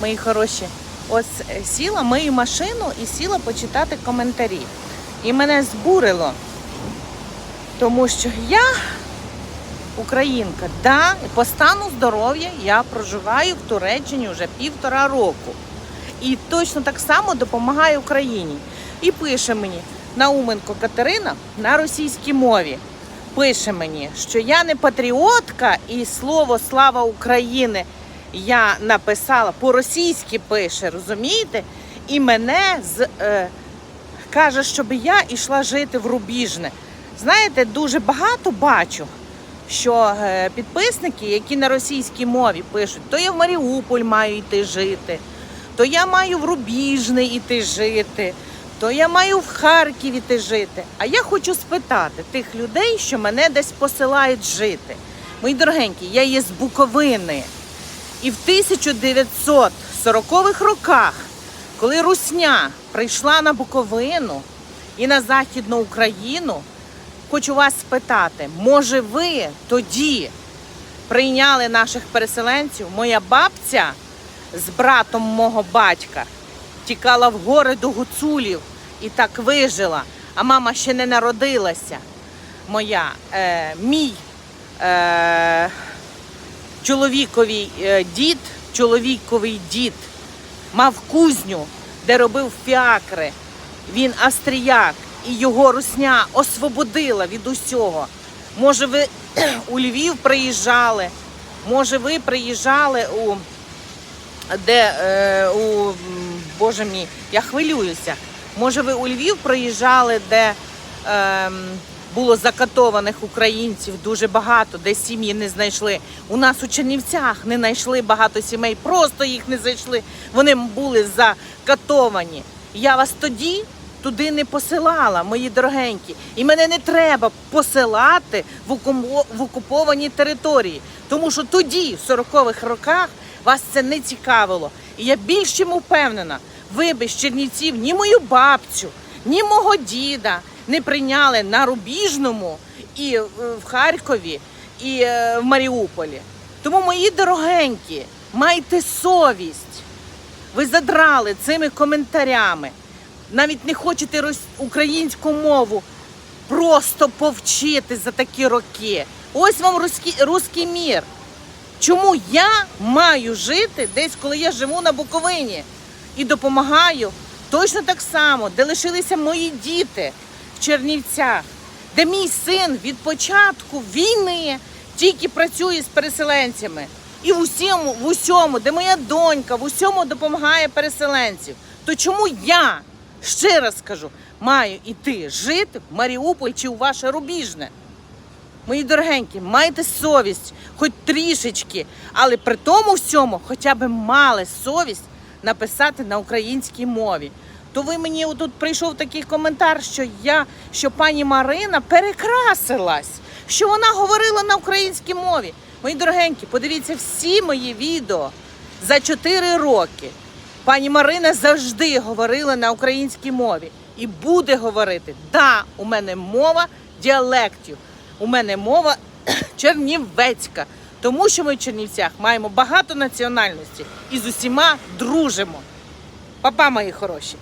мої хороші. Ось е, сіла мию машину і сіла почитати коментарі. І мене збурило, тому що я українка. Да, по стану здоров'я я проживаю в Туреччині вже півтора року. І точно так само допомагаю Україні. І пише мені Науменко Катерина на російській мові. Пише мені, що я не патріотка, і слово Слава України я написала по-російськи пише, розумієте? І мене з, е, каже, щоб я йшла жити в Рубіжне. Знаєте, дуже багато бачу, що е, підписники, які на російській мові пишуть, то я в Маріуполь маю йти жити, то я маю в Рубіжне йти жити, то я маю в Харків іти жити. А я хочу спитати тих людей, що мене десь посилають жити. Мої дорогенькі, я є з Буковини. І в 1940-х роках, коли Русня прийшла на Буковину і на Західну Україну, хочу вас спитати, може ви тоді прийняли наших переселенців? Моя бабця з братом мого батька тікала в гори до гуцулів і так вижила, а мама ще не народилася. Моя, е, мій е, чоловіковий е, дід, чоловіковий дід мав кузню, де робив фіакри. Він австріяк, і його русня освободила від усього. Може, ви у Львів приїжджали, може, ви приїжджали у де е, у Боже мій, я хвилююся. Може, ви у Львів приїжджали, де ем, було закатованих українців дуже багато, де сім'ї не знайшли. У нас у Чернівцях не знайшли багато сімей, просто їх не знайшли. Вони були закатовані. Я вас тоді туди не посилала, мої дорогенькі. І мене не треба посилати в, окуповані території. Тому що тоді, в 40-х роках, вас це не цікавило. І я більш чим впевнена, ви без Чернівців ні мою бабцю, ні мого діда не прийняли на Рубіжному і е, в Харкові, і е, в Маріуполі. Тому, мої дорогенькі, майте совість. Ви задрали цими коментарями. Навіть не хочете українську мову просто повчити за такі роки. Ось вам руський, руський мір. Чому я маю жити десь, коли я живу на Буковині і допомагаю точно так само, де лишилися мої діти в Чернівцях, де мій син від початку війни тільки працює з переселенцями. І в усьому, в усьому, де моя донька, в усьому допомагає переселенців. То чому я, ще раз скажу, маю іти жити в Маріуполь чи у ваше Рубіжне? Мої дорогенькі, майте совість, хоч трішечки, але при тому всьому хоча б мали совість написати на українській мові. То ви мені тут прийшов такий коментар, що я, що пані Марина перекрасилась, що вона говорила на українській мові. Мої дорогенькі, подивіться всі мої відео за 4 роки. Пані Марина завжди говорила на українській мові і буде говорити. Да, у мене мова діалектів. У мене мова чернівецька, тому що ми в Чернівцях маємо багато національностей і з усіма дружимо. Папа, мої хороші.